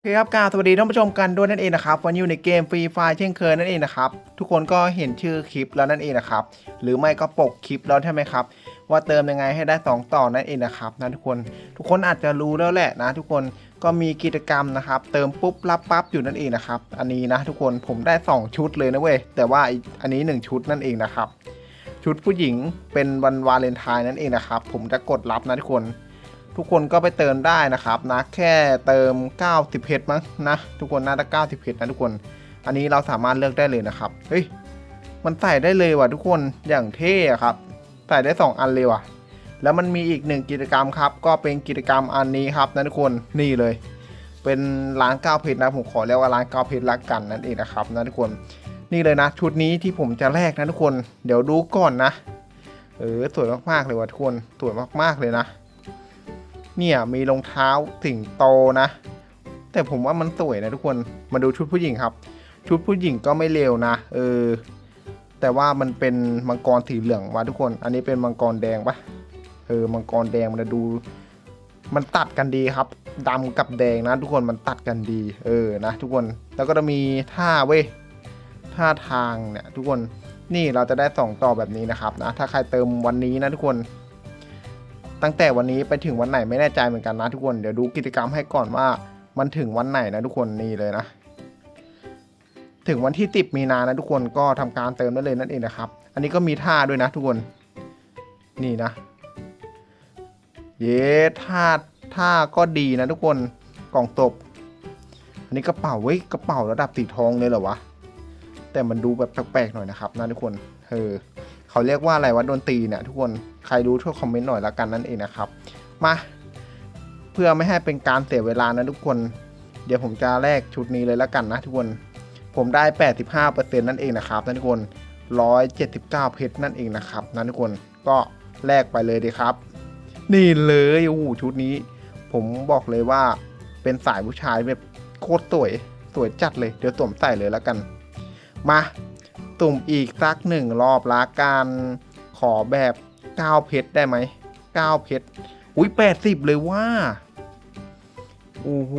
โอเคครับกาบสวัสดีท่านผู้ชมกันด้วยนั่นเองนะครับวันนี้อยู่ในเกมฟรีไฟเช่นเคยนั่นเองนะครับทุกคนก็เห็นชื่อคลิปแล้วนั่นเองนะครับหรือไม่ก็ปกคลิปแล้วใช่ไหมครับว่าเติมยังไงให้ได้ 2 ต่อนั่นเองนะครับนะทุกคนทุกคนอาจจะรู้แล้วแหละนะ ทุกคนก็มีกิจกรรมนะครับ เติมปุ๊บรับปั๊บอยู่นั่นเองนะครับอันนี้นะทุกคนผมได้ 2 ชุดเลยนะเว้ยแต่ว่าอันนี้ 1 ชุดนั่นเองนะครับชุดผู้หญิงเป็นวันวาเลนไทน์นั่นเองนะครับผมจะกดรับนะทุกคน ทุกคนก็ไปเติมได้นะครับนะแค่เติม 90เพชรมั้งนะทุกคนน่าจะ90เพชรนะทุกคน อันนี้เราสามารถเลือกได้เลยนะครับเฮ้ยมันใส่ได้เลยว่ะทุกคนอย่างเท่ครับ ใส่ได้ 2 อันเลยว่ะ แล้วมันมีอีกหนึ่งกิจกรรมครับ ก็เป็นกิจกรรมอันนี้ครับนะทุกคนนี่เลย เป็นร้าน9เพชรนะผมขอเรียกว่าร้าน9เพชรละกันนั่นเองนะครับนะทุกคนนี่เลยนะ ชุดนี้ที่ผมจะแลกนะทุกคน เดี๋ยวดูก่อนนะ เออสวยมากๆเลยว่ะทุกคนสวยมากๆเลยนะ เนี่ยมีรองเท้าสิงโตนะ แต่ผมว่ามันสวยนะทุกคนมาดูชุดผู้หญิงครับ ชุดผู้หญิงก็ไม่เลวนะเออแต่ว่ามันเป็นมังกรสีเหลืองว่ะทุกคน อันนี้เป็นมังกรแดงปะเออมังกรแดงมันจะดู มันตัดกันดีครับดำกับแดงนะ ทุกคนมันตัดกันดี เออนะ ทุกคนแล้วก็จะมีท่าเว้ยท่าทางเนี่ย ทุกคนนี่เราจะได้สองต่อแบบนี้นะครับนะถ้าใครเติมวันนี้นะทุกคน ตั้งแต่วันนี้ไปถึงวันไหนไม่แน่ใจเหมือนกันนะทุกคน เดี๋ยวดูกิจกรรมให้ก่อนว่ามันถึงวันไหนนะทุกคนนี่เลยนะ ถึงวันที่ติดมีนานะทุกคนก็ทำการเติมได้เลยนั่นเองนะครับ อันนี้ก็มีท่าด้วยนะทุกคน นี่นะ เย้ท่าท่าก็ดีนะทุกคนกล่องตบ อันนี้กระเป๋าเว้ยกระเป๋าระดับสีทองเลยเหรอวะแต่มันดูแบบแปลกๆหน่อยนะครับนะทุกคนเออ เขาเรียกว่าอะไรวะดนตรีเนี่ยทุกคนใครรู้ช่วยคอมเมนต์หน่อยละกันนั่นเองนะครับ มาเพื่อไม่ให้เป็นการเสียเวลานะทุกคน เดี๋ยวผมจะแลกชุดนี้เลยละกันนะทุกคน ผมได้ 85%นั่นเองนะครับนะทุกคน 179 เพชรนั่นเองนะครับนะทุกคนก็แลกไปเลยดีครับ นี่เลยโอ้ชุดนี้ ผมบอกเลยว่าเป็นสายผู้ชายแบบโคตรสวยสวยจัดเลยเดี๋ยวสวมใส่เลยละกัน มา ตุ่มอีกสักหนึ่งรอบละกันขอแบบ9เพชรได้ไหม9เพชรอุ้ย80 เลยว่าโอ้โห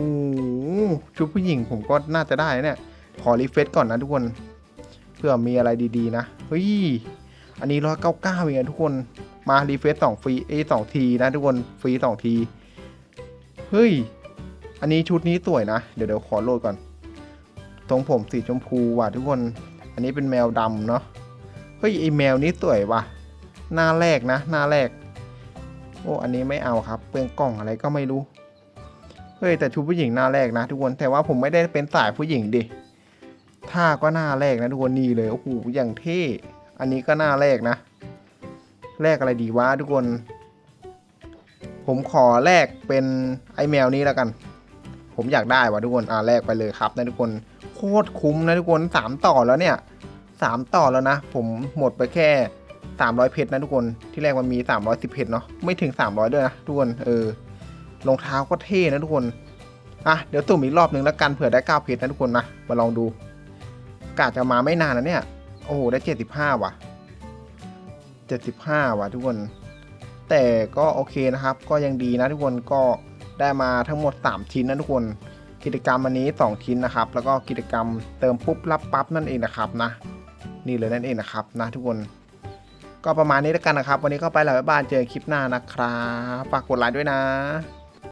ชุดผู้หญิงผมก็น่าจะได้เนี่ย ขอรีเฟซก่อนนะทุกคน เพื่อมีอะไรดีๆนะ เฮ้ย อันนี้ร้อยเก้าเก้าเองทุกคน มารีเฟซสองฟรีเอ้สองทีนะทุกคน ฟรีสองที เฮ้ย อันนี้ชุดนี้สวยนะ เดี๋ยวเดี๋ยวขอโหลดก่อน ตรงผมสีชมพูว่ะทุกคน อันนี้เป็นแมวดำเนาะเฮ้ยไอแมวนี้สวยว่ะ หน้าแรกนะ หน้าแรก โอ้อันนี้ไม่เอาครับ เปลืองกล่องอะไรก็ไม่รู้ เฮ้ยแต่ชุดผู้หญิงหน้าแรกนะ ทุกคนแต่ว่าผมไม่ได้เป็นสายผู้หญิงดิท่าก็หน้าแรกนะทุกคนนี่เลยโอ้โหอย่างเท่อันนี้ก็หน้าแรกนะแรกอะไรดีวะทุกคน ผมขอแลกเป็นไอแมวนี้แล้วกัน ผมอยากได้วะทุกคนอ่าแลกไปเลยครับนะทุกคน ตรคุ้มนะทุกคนสามต่อแล้วเนี่ยสามต่อแล้วนะ ผมหมดไปแค่สามร้อยเพชรนะทุกคนที่แรกมันมีสามร้อยสิบเพชรเนาะไม่ถึงสามร้อยด้วยนะทุกคนเออรองเท้าก็เท่นะทุกคนอะเดี๋ยวตุ่มอีกรอบหนึ่งแล้วกันเผื่อได้เก้าเพชรนะทุกคนนะมาลองดูกาจะมาไม่นานนะเนี่ยโอ้โหได้เจ็ดสิบห้าว่ะเจ็ดสิบห้าว่ะทุกคน แต่ก็โอเคนะครับ ก็ยังดีนะทุกคนก็ได้มาทั้งหมด 3 ชิ้นนะทุกคน กิจกรรมอันนี้ 2 ชิ้นนะครับ แล้วก็กิจกรรมเติมปุ๊บรับปั๊บนั่นเองนะครับนะ นี่เลยนั่นเองนะครับนะทุกคนก็ประมาณนี้แล้วกันนะครับ วันนี้ก็ไปแล้วบ๊ายบายเจอคลิปหน้านะครับ ฝากกดไลค์ด้วยนะ